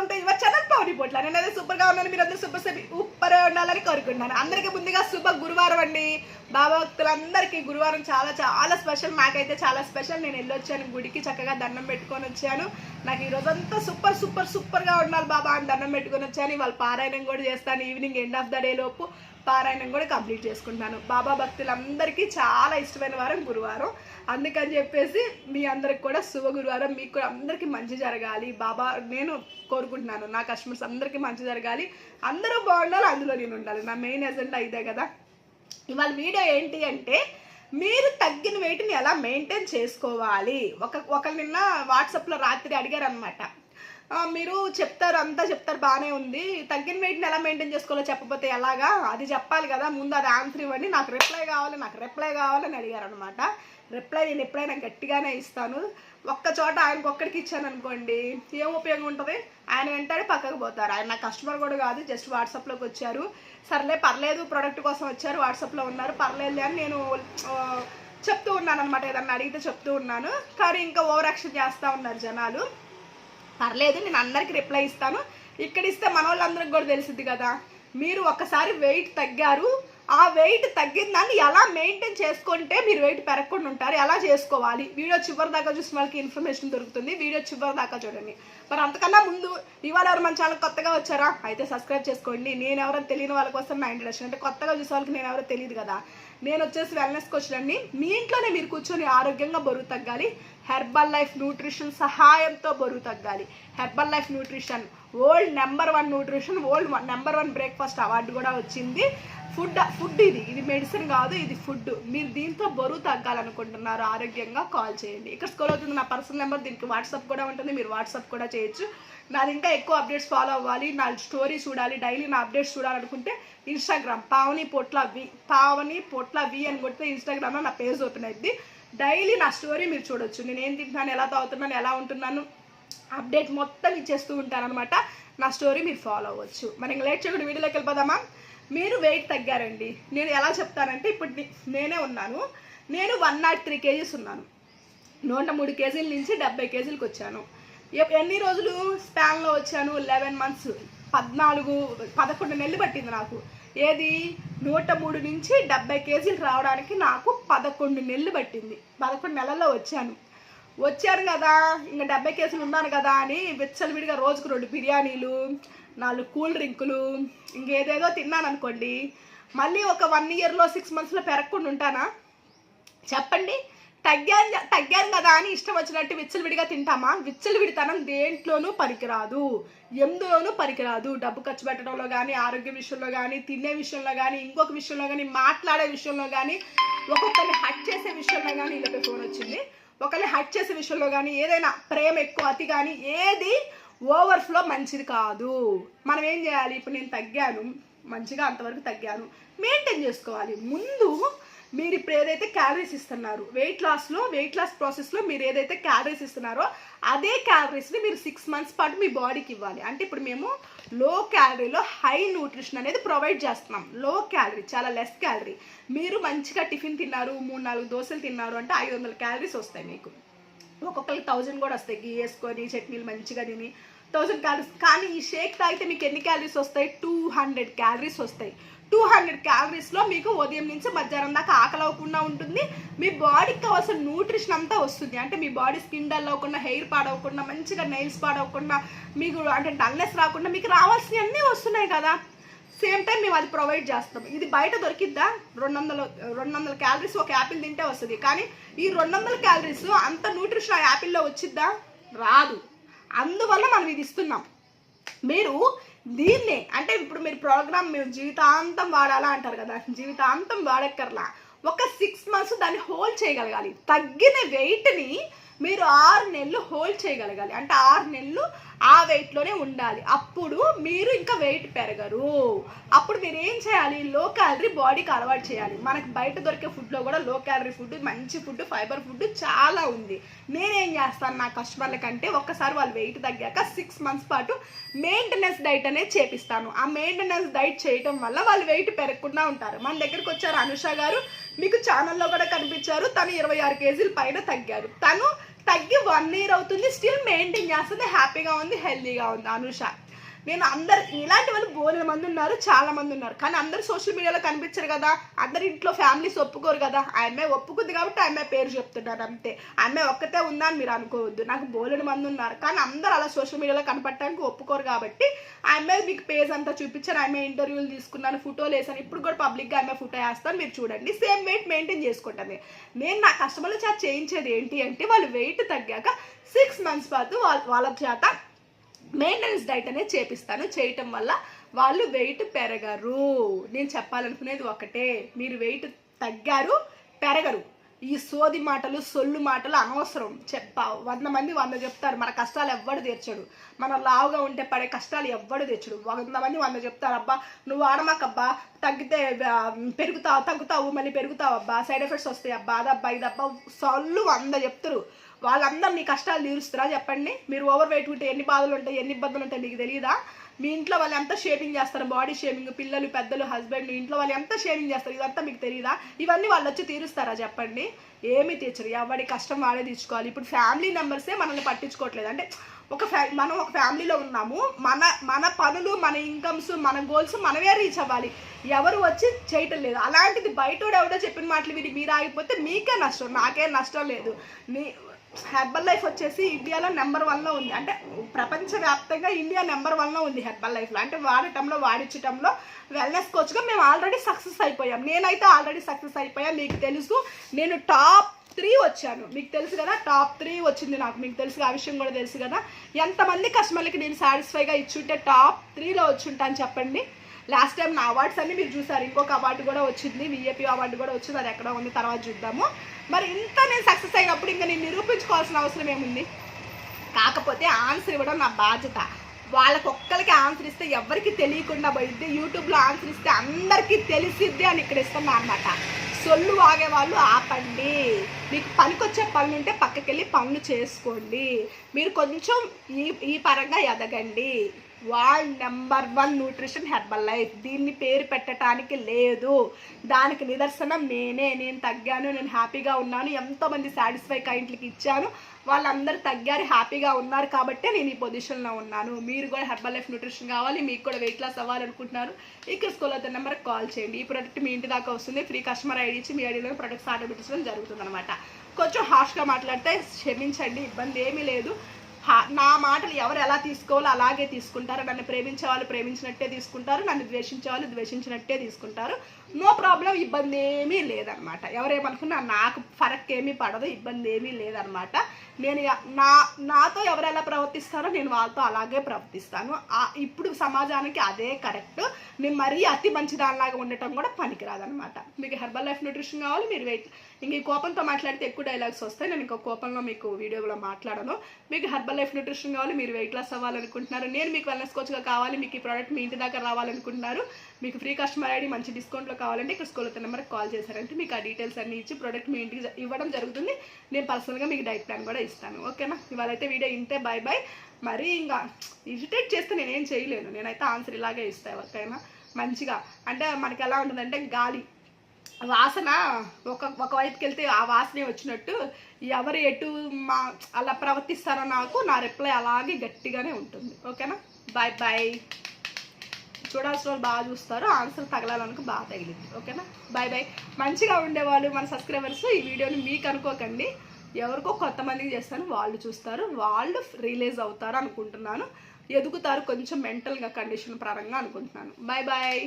Welcome to your channel పౌడి పొట్ల నేనైతే ఉన్నాను మీరు అందరూ సూపర్ సూపర్ ఉండాలని కోరుకుంటున్నాను. అందరికీ ముందుగా శుభ గురువారం అండి. బాబా భక్తులందరికీ గురువారం చాలా చాలా స్పెషల్ నాకైతే చాలా స్పెషల్. నేను వెళ్ళొచ్చాను గుడికి చక్కగా దండం పెట్టుకొని వచ్చాను. నాకు ఈ రోజంతా సూపర్ సూపర్ సూపర్గా ఉండాలి బాబా అని దండం పెట్టుకొని వచ్చాను. ఇవాళ పారాయణం కూడా చేస్తాను evening end of the day లోపు. పారాయణం కూడా కంప్లీట్ చేసుకుంటున్నాను. బాబా భక్తులందరికీ చాలా ఇష్టమైన వారం గురువారం. అందుకని చెప్పేసి మీ అందరికి కూడా శుభ గురువారం. మీకు కూడా అందరికీ మంచి జరగాలి. బాబా నేను కోరుకుంటున్నాను నా కస్టమర్స్ అందరికీ మంచి జరగాలి. అందరూ బాగుండాలి అందులో నేను ఉండాలి. నా మెయిన్ ఎజెండా ఇదే కదా. ఇవాళ వీడియో ఏంటి అంటే మీరు తగ్గిన వెయిట్ని ఎలా మెయింటైన్ చేసుకోవాలి? ఒక ఒకరు నిన్న వాట్సాప్లో రాత్రి అడిగారు అనమాట మీరు చెప్తారు అంతా చెప్తారు బాగానే ఉంది. తగ్గిన వెయిట్ని ఎలా మెయింటైన్ చేసుకోవాలో చెప్పకపోతే ఎలాగా? అది చెప్పాలి కదా ముందు అది ఆన్సర్ ఇవ్వండి. నాకు రిప్లై కావాలి నాకు రిప్లై కావాలని అడిగారు అనమాట రిప్లై నేను ఎప్పుడైనా గట్టిగానే ఇస్తాను. ఒక్క చోట ఆయనకు ఒక్కడికి ఇచ్చాను అనుకోండి ఏం ఉపయోగం ఉంటుంది? ఆయన వెంటనే పక్కకు పోతారు. ఆయన నా కస్టమర్ కూడా కాదు జస్ట్ వాట్సాప్లోకి వచ్చారు. సర్లే పర్లేదు ప్రోడక్ట్ కోసం వచ్చారు వాట్సాప్లో ఉన్నారు పర్లేదు అని నేను చెప్తూ ఉన్నాను అనమాట ఏదన్నా అడిగితే చెప్తూ ఉన్నాను. కానీ ఇంకా ఓవర్ యాక్షన్ చేస్తూ ఉన్నారు జనాలు. పర్లేదు నేను అందరికి రిప్లై ఇస్తాను. ఇక్కడ ఇస్తే మన వాళ్ళందరికి కూడా తెలిసింది కదా. మీరు ఒకసారి వెయిట్ తగ్గారు. ఆ వెయిట్ తగ్గిన దాన్ని ఎలా మెయింటైన్ చేసుకుంటే మీరు వెయిట్ పెరగకుండా ఉంటారు? ఎలా చేసుకోవాలి? వీడియో చివరి దాకా చూసిన వాళ్ళకి ఇన్ఫర్మేషన్ దొరుకుతుంది. వీడియో చివరి దాకా చూడండి. మరి అంతకన్నా ముందు ఇవాళ ఎవరు మన ఛానల్ కొత్తగా వచ్చారా? అయితే సబ్స్క్రైబ్ చేసుకోండి. నేను ఎవరో తెలియని వాళ్ళ కోసం నా ఇంట్రడక్షన్ అంటే కొత్తగా చూసే వాళ్ళకి నేను ఎవరో తెలియదు కదా. నేను వచ్చేసి వెల్నెస్ కోచ్ అండి మీ ఇంట్లోనే మీరు కూర్చొని ఆరోగ్యంగా బరువు తగ్గాలి. హెర్బల్ లైఫ్ న్యూట్రిషన్ సహాయంతో బరువు తగ్గాలి. Herbalife nutrition world number one nutrition world number one breakfast award కూడా వచ్చింది. ఫుడ్ ఫుడ్ ఇది. ఇది మెడిసిన్ కాదు ఇది ఫుడ్ మీరు దీంతో బరువు తగ్గాలనుకుంటున్నారు ఆరోగ్యంగా కాల్ చేయండి. ఇక్కడ స్కూల్ అవుతుంది నా పర్సనల్ నెంబర్ దీనికి వాట్సాప్ కూడా ఉంటుంది మీరు వాట్సాప్ కూడా చేయొచ్చు. నాది ఇంకా ఎక్కువ అప్డేట్స్ ఫాలో అవ్వాలి నా స్టోరీ చూడాలి డైలీ నా అప్డేట్స్ చూడాలనుకుంటే ఇన్స్టాగ్రామ్ పావని పొట్ల వి పావని పొట్ల వి అని కొడితే ఇన్స్టాగ్రామ్లో నా పేజ్ ఓపెన్ అయింది డైలీ నా స్టోరీ మీరు చూడొచ్చు. నేను ఏం తింటున్నాను ఎలా తాగుతున్నాను ఎలా ఉంటున్నాను అప్డేట్ మొత్తం ఇచ్చేస్తూ ఉంటాను అనమాట నా స్టోరీ మీరు ఫాలో అవ్వచ్చు. మరి ఇంకా లేట్ చేయకుండా వీడియోలోకి వెళ్ళిపోదామా? మీరు వెయిట్ తగ్గారండి. నేను ఎలా చెప్తానంటే ఇప్పుడు నేనే ఉన్నాను. నేను వన్ నాట్ త్రీ కేజీస్ ఉన్నాను. నూట మూడు కేజీల నుంచి డెబ్బై కేజీలకు వచ్చాను ఎన్ని రోజులు స్పాన్లో వచ్చాను? లెవెన్ మంత్స్ పద్నాలుగు పదకొండు నెలలు పట్టింది నాకు. ఏది? నూట మూడు నుంచి డెబ్బై కేజీలు రావడానికి నాకు పదకొండు నెలలు పట్టింది. పదకొండు నెలల్లో వచ్చాను. వచ్చాను కదా ఇంకా డెబ్బై కేజీలు ఉన్నాను కదా అని విచ్చలవిడిగా రోజుకు రెండు బిర్యానీలు నాలుగు కూల్ డ్రింకులు ఇంకేదేదో తిన్నాను అనుకోండి. మళ్ళీ ఒక వన్ ఇయర్లో సిక్స్ మంత్స్లో పెరగకుండా ఉంటానా? చెప్పండి. తగ్గాను తగ్గాను కదా అని ఇష్టం వచ్చినట్టు విచ్చలు విడిగా తింటామా? విచ్చలు విడితనం దేంట్లోనూ పనికిరాదు ఎందులోనూ పనికిరాదు డబ్బు ఖర్చు పెట్టడంలో కానీ ఆరోగ్య విషయంలో కానీ తినే విషయంలో కానీ ఇంకొక విషయంలో కానీ మాట్లాడే విషయంలో కానీ ఒక్కొక్కరిని హట్ చేసే విషయంలో కానీ ఇలా ఫోన్ వచ్చింది. ఒకరిని హట్ చేసే విషయంలో కానీ ఏదైనా ప్రేమ ఎక్కువ అతి కానీ ఏది ఓవర్ఫ్లో మంచిది కాదు. మనం ఏం చేయాలి? ఇప్పుడు నేను తగ్గాను. మంచిగా అంతవరకు తగ్గాను. మెయింటైన్ చేసుకోవాలి. ముందు మీరు ఇప్పుడు ఏదైతే క్యాలరీస్ ఇస్తున్నారు వెయిట్ లాస్లో వెయిట్ లాస్ ప్రాసెస్లో మీరు ఏదైతే క్యాలరీస్ ఇస్తున్నారో అదే క్యాలరీస్ని మీరు సిక్స్ మంత్స్ పాటు మీ బాడీకి ఇవ్వాలి. అంటే ఇప్పుడు మేము లో క్యాలరీలో హై న్యూట్రిషన్ అనేది ప్రొవైడ్ చేస్తున్నాం. లో క్యాలరీ చాలా లెస్ క్యాలరీ మీరు మంచిగా టిఫిన్ తిన్నారు మూడు నాలుగు దోశలు తిన్నారు అంటే ఐదు వందల క్యాలరీస్ వస్తాయి మీకు. ఒక్కొక్కరికి థౌజండ్ కూడా వస్తాయి. గీ వేసుకొని చట్నీలు మంచిగా తిని థౌజండ్ క్యాలరీస్ కానీ ఈ షేక్ తాగితే మీకు ఎన్ని క్యాలరీస్ వస్తాయి? టూ హండ్రెడ్ క్యాలరీస్ వస్తాయి. టూ హండ్రెడ్ క్యాలరీస్లో మీకు ఉదయం నుంచి మధ్యాహ్నం దాకా ఆకలి అవ్వకుండా ఉంటుంది. మీ బాడీకి కావాల్సిన న్యూట్రిషన్ అంతా వస్తుంది. అంటే మీ బాడీ స్కిన్ డల్ అవ్వకుండా హెయిర్ పాడవకుండా మంచిగా నెయిల్స్ పాడవకుండా మీకు అంటే డల్నెస్ రాకుండా మీకు రావాల్సినవి అన్నీ వస్తున్నాయి కదా. సేమ్ టైం మేము అది ప్రొవైడ్ చేస్తాం. ఇది బయట దొరికిద్దా? రెండు వందల రెండు వందల క్యాలరీస్ ఒక యాపిల్ తింటే వస్తుంది. కానీ ఈ రెండు వందల క్యాలరీస్ అంత న్యూట్రిషన్ ఆ యాపిల్లో వచ్చిద్దా? రాదు. అందువల్ల మనం ఇది ఇస్తున్నాం. మీరు దీన్నే. అంటే ఇప్పుడు మీరు ప్రోగ్రామ్ మీరు జీవితాంతం వాడాలా అంటారు కదా? జీవితాంతం వాడక్కర్లా. ఒక సిక్స్ మంత్స్ దాన్ని హోల్డ్ చేయగలగాలి. తగ్గిన వెయిట్ని మీరు ఆరు నెలలు హోల్డ్ చేయగలగాలి. అంటే ఆరు నెలలు ఆ వెయిట్లోనే ఉండాలి. అప్పుడు మీరు ఇంకా వెయిట్ పెరగరు. అప్పుడు మీరు ఏం చేయాలి? లో క్యాలరీ బాడీకి అలవాటు చేయాలి. మనకు బయట దొరికే ఫుడ్లో కూడా లో క్యాలరీ ఫుడ్ మంచి ఫుడ్ ఫైబర్ ఫుడ్ చాలా ఉంది. నేనేం చేస్తాను నా కస్టమర్ల కంటే ఒక్కసారి వాళ్ళు వెయిట్ తగ్గాక సిక్స్ మంత్స్ పాటు మెయింటెనెన్స్ డైట్ అనేది చేపిస్తాను. ఆ మెయింటెనెన్స్ డైట్ చేయటం వల్ల వాళ్ళు వెయిట్ పెరగకుండా ఉంటారు. మన దగ్గరికి వచ్చారు అనుష గారు మీకు ఛానల్లో కూడా కనిపించారు. తను ఇరవై ఆరు కేజీల పైన తగ్గారు. తను తగ్గి వన్ ఇయర్ అవుతుంది స్టిల్ మెయింటైన్ చేస్తుంది హ్యాపీగా ఉంది హెల్దీగా ఉంది అనుష. నేను అందరు ఇలాంటి వాళ్ళు బోలెడు మంది ఉన్నారు చాలా మంది ఉన్నారు. కానీ అందరు సోషల్ మీడియాలో కనిపించరు కదా. అందరి ఇంట్లో ఫ్యామిలీస్ ఒప్పుకోరు కదా. ఆ అమ్మాయి ఒప్పుకుంది కాబట్టి ఆ అమ్మాయి పేరు చెప్తున్నారు అంతే. ఆ అమ్మాయి ఒక్కతే ఉందా అని మీరు అనుకోవద్దు. నాకు బోలెడు మంది ఉన్నారు. కానీ అందరు అలా సోషల్ మీడియాలో కనపడటానికి ఒప్పుకోరు కాబట్టి ఆ అమ్మాయి మీకు పేజ్ అంతా చూపించాను ఆ అమ్మాయి ఇంటర్వ్యూలు తీసుకున్నాను ఫోటోలు వేసాను ఇప్పుడు కూడా పబ్లిక్గా ఆమె ఫోటో వేస్తాను మీరు చూడండి. సేమ్ వెయిట్ మెయింటైన్ చేసుకుంటాను. నేను నా కస్టమర్ల చేత చేయించేది ఏంటి అంటే వాళ్ళు వెయిట్ తగ్గాక సిక్స్ మంత్స్ పాటు వాళ్ళ వాళ్ళ చేత మెయింటెనెన్స్ డైట్ అనేది చేపిస్తాను. చేయటం వల్ల వాళ్ళు వెయిట్ పెరగరు. నేను చెప్పాలనుకునేది ఒకటే. మీరు వెయిట్ తగ్గారు పెరగరు. ఈ సోది మాటలు సొల్లు మాటలు అనవసరం. చెప్ప. వంద మంది వంద చెప్తారు. మన కష్టాలు ఎవ్వడు తీర్చడు. మన లావుగా ఉంటే పడే కష్టాలు ఎవ్వడు తెచ్చడు వంద మంది వంద చెప్తారు అబ్బా నువ్వు ఆడమాకబ్బా తగ్గితే పెరుగుతావు తగ్గుతావు మళ్ళీ పెరుగుతావు అబ్బా సైడ్ ఎఫెక్ట్స్ వస్తాయి అబ్బా అదబ్బా ఇదబ్బా సొల్లు వంద చెప్తారు. వాళ్ళందరూ మీ కష్టాలు తీరుస్తారా చెప్పండి? మీరు ఓవర్ వెయిట్ ఉంటే ఎన్ని బాధలు ఉంటాయి ఎన్ని ఇబ్బందులు ఉంటాయి మీకు తెలియదా మీ ఇంట్లో వాళ్ళు ఎంత షేవింగ్ చేస్తారు? బాడీ షేమింగ్ పిల్లలు పెద్దలు హస్బెండ్ ఇంట్లో వాళ్ళు ఎంత షేమింగ్ చేస్తారు? ఇదంతా మీకు తెలియదా ఇవన్నీ వాళ్ళు వచ్చి తీరుస్తారా చెప్పండి? ఏమీ తీర్చరు. ఎవడి కష్టం వాడే తీర్చుకోవాలి. ఇప్పుడు ఫ్యామిలీ మెంబర్సే మనల్ని పట్టించుకోవట్లేదు. అంటే ఒక ఫ్యా మనం ఒక ఫ్యామిలీలో ఉన్నాము. మన మన పనులు మన ఇన్కమ్స్ మన గోల్స్ మనమే రీచ్ అవ్వాలి. ఎవరు వచ్చి చేయటం లేదు. అలాంటిది బయటోడు ఎవడో చెప్పిన మాటలు విని మీరు ఆగిపోతే మీకే నష్టం నాకే నష్టం లేదు. నీ హెర్బల్ లైఫ్ వచ్చేసి ఇండియాలో నెంబర్ వన్లో ఉంది. అంటే ప్రపంచవ్యాప్తంగా ఇండియా నెంబర్ వన్లో ఉంది హెర్బల్ లైఫ్లో అంటే వాడటంలో వాడించటంలో వెల్నెస్ కోచ్గా మేము ఆల్రెడీ సక్సెస్ అయిపోయాం. నేనైతే ఆల్రెడీ సక్సెస్ అయిపోయాను మీకు తెలుసు నేను టాప్ త్రీ వచ్చాను. మీకు తెలుసు కదా టాప్ త్రీ వచ్చింది నాకు. మీకు తెలుసు ఆ విషయం కూడా తెలుసు కదా. ఎంతమంది కస్టమర్లకి నేను సాటిస్ఫైగా ఇచ్చుంటే టాప్ త్రీలో వచ్చుంటాను చెప్పండి. లాస్ట్ టైం నా అవార్డ్స్ అన్ని మీరు చూసారు. ఇంకొక అవార్డు కూడా వచ్చింది. విఏపీ అవార్డు కూడా వచ్చింది. అది ఎక్కడ ఉంది. తర్వాత చూద్దాము. మరి ఇంత నేను సక్సెస్ అయినప్పుడు ఇంకా నేను నిరూపించుకోవాల్సిన అవసరం ఏముంది? కాకపోతే ఆన్సర్ ఇవ్వడం నా బాధ్యత. వాళ్ళకి ఒక్కరికి ఆన్సర్ ఇస్తే ఎవరికి తెలియకుండా పోయిద్ది. యూట్యూబ్లో ఆన్సర్ ఇస్తే అందరికీ తెలిసిద్ది అని ఇక్కడ ఇస్తున్నా అనమాట సొల్లు వాగే వాళ్ళు ఆపండి. మీకు పనికొచ్చే పనులు ఉంటే పక్కకెళ్ళి పనులు చేసుకోండి. మీరు కొంచెం ఈ ఈ పరంగా ఎదగండి. World number one nutrition Herbalife దీన్ని పేరు పెట్టడానికి లేదు. దానికి నిదర్శనం నేనే. నేను తగ్గాను నేను హ్యాపీగా ఉన్నాను. ఎంతోమంది సాటిస్ఫై క్లయింట్లకి ఇచ్చాను. వాళ్ళందరూ తగ్గారు హ్యాపీగా ఉన్నారు కాబట్టే నేను ఈ పొజిషన్లో ఉన్నాను. మీరు కూడా హెర్బల్ లైఫ్ న్యూట్రిషన్ కావాలి మీకు కూడా వెయిట్ లాస్ అవ్వాలనుకుంటున్నారు. ఇక్కడ స్కూల్ అవుతున్న నెంబర్కి కాల్ చేయండి. ఈ ప్రోడక్ట్ మీ ఇంటి దాకా వస్తుంది. ఫ్రీ కస్టమర్ ఐడి ఇచ్చి మీ ఐడిలో ప్రొడక్ట్స్ ఆర్డర్ పెట్టించడం జరుగుతుంది అనమాట కొంచెం హార్ష్గా మాట్లాడితే క్షమించండి ఇబ్బంది ఏమీ లేదు. నా మాటలు ఎవరు ఎలా తీసుకోవాలో అలాగే తీసుకుంటారు. నన్ను ప్రేమించే వాళ్ళు ప్రేమించినట్టే తీసుకుంటారు. నన్ను ద్వేషించే వాళ్ళు ద్వేషించినట్టే తీసుకుంటారు. నో ప్రాబ్లం ఇబ్బంది ఏమీ లేదనమాట. ఎవరేమనుకున్నా నాకు ఫరక్ ఏమీ పడదు ఇబ్బంది ఏమీ లేదనమాట. నేను నా నాతో ఎవరెలా ప్రవర్తిస్తారో నేను వాళ్ళతో అలాగే ప్రవర్తిస్తాను. ఇప్పుడు సమాజానికి అదే కరెక్ట్. నేను మరీ అతి మంచి దానిలాగా ఉండటం కూడా పనికిరాదనమాట. మీకు హెర్బల్ లైఫ్ న్యూట్రిషన్ కావాలి మీరు వెయిట్. ఇంక ఈ కోపంతో మాట్లాడితే ఎక్కువ డైలాగ్స్ వస్తాయి. నేను ఇంకో కోపంలో మీకు వీడియోలో మాట్లాడను. మీకు హెర్బల్ లైఫ్ న్యూట్రిషన్ కావాలి మీరు వెయిట్ లాస్ అవ్వాలనుకుంటున్నారు. నేను మీకు వెల్నెస్ కోచ్గా కావాలి మీకు ఈ ప్రోడక్ట్ మీ ఇంటి దాకా రావాలనుకుంటున్నారు. మీకు ఫ్రీ కస్టమర్ ఐడి మంచి డిస్కౌంట్లో కావాలంటే ఇక్కడ స్కూల్ నెంబర్కి కాల్ చేశారంటే మీకు ఆ డీటెయిల్స్ అన్ని ఇచ్చి ప్రోడక్ట్ మీ ఇంటికి ఇవ్వడం జరుగుతుంది. నేను పర్సనల్గా మీకు డైట్ ప్లాన్ కూడా ఇస్తాను. ఓకేనా ఇవాళైతే వీడియో ఇంతే. బాయ్ బాయ్ మరి ఇంకా ఇరిటేట్ చేస్తే నేనేం చేయలేను. నేనైతే ఆన్సర్ ఇలాగే ఇస్తాను ఎవరికైనా మంచిగా. అంటే మనకి ఎలా ఉంటుందంటే గాలి. వాసన ఒక ఒక వైపుకి వెళ్తే ఆ వాసనే వచ్చినట్టు ఎవరు ఎటు మా అలా ప్రవర్తిస్తారో నాకు నా రిప్లై అలాగే గట్టిగానే ఉంటుంది. ఓకేనా బాయ్ బాయ్ చూడాల్సిన వాళ్ళు బాగా చూస్తారు ఆన్సర్ తగలాలనుకు బాగా తగిలింది. ఓకేనా? బాయ్ బాయ్ మంచిగా ఉండేవాళ్ళు మన సబ్స్క్రైబర్స్ ఈ వీడియోని మీకు అనుకోకండి. ఎవరికో కొత్త మందికి చేస్తాను వాళ్ళు చూస్తారు వాళ్ళు రిలీజ్ అవుతారు అనుకుంటున్నాను. ఎదుగుతారు కొంచెం మెంటల్గా కండిషన్ పరంగా అనుకుంటున్నాను. Bye bye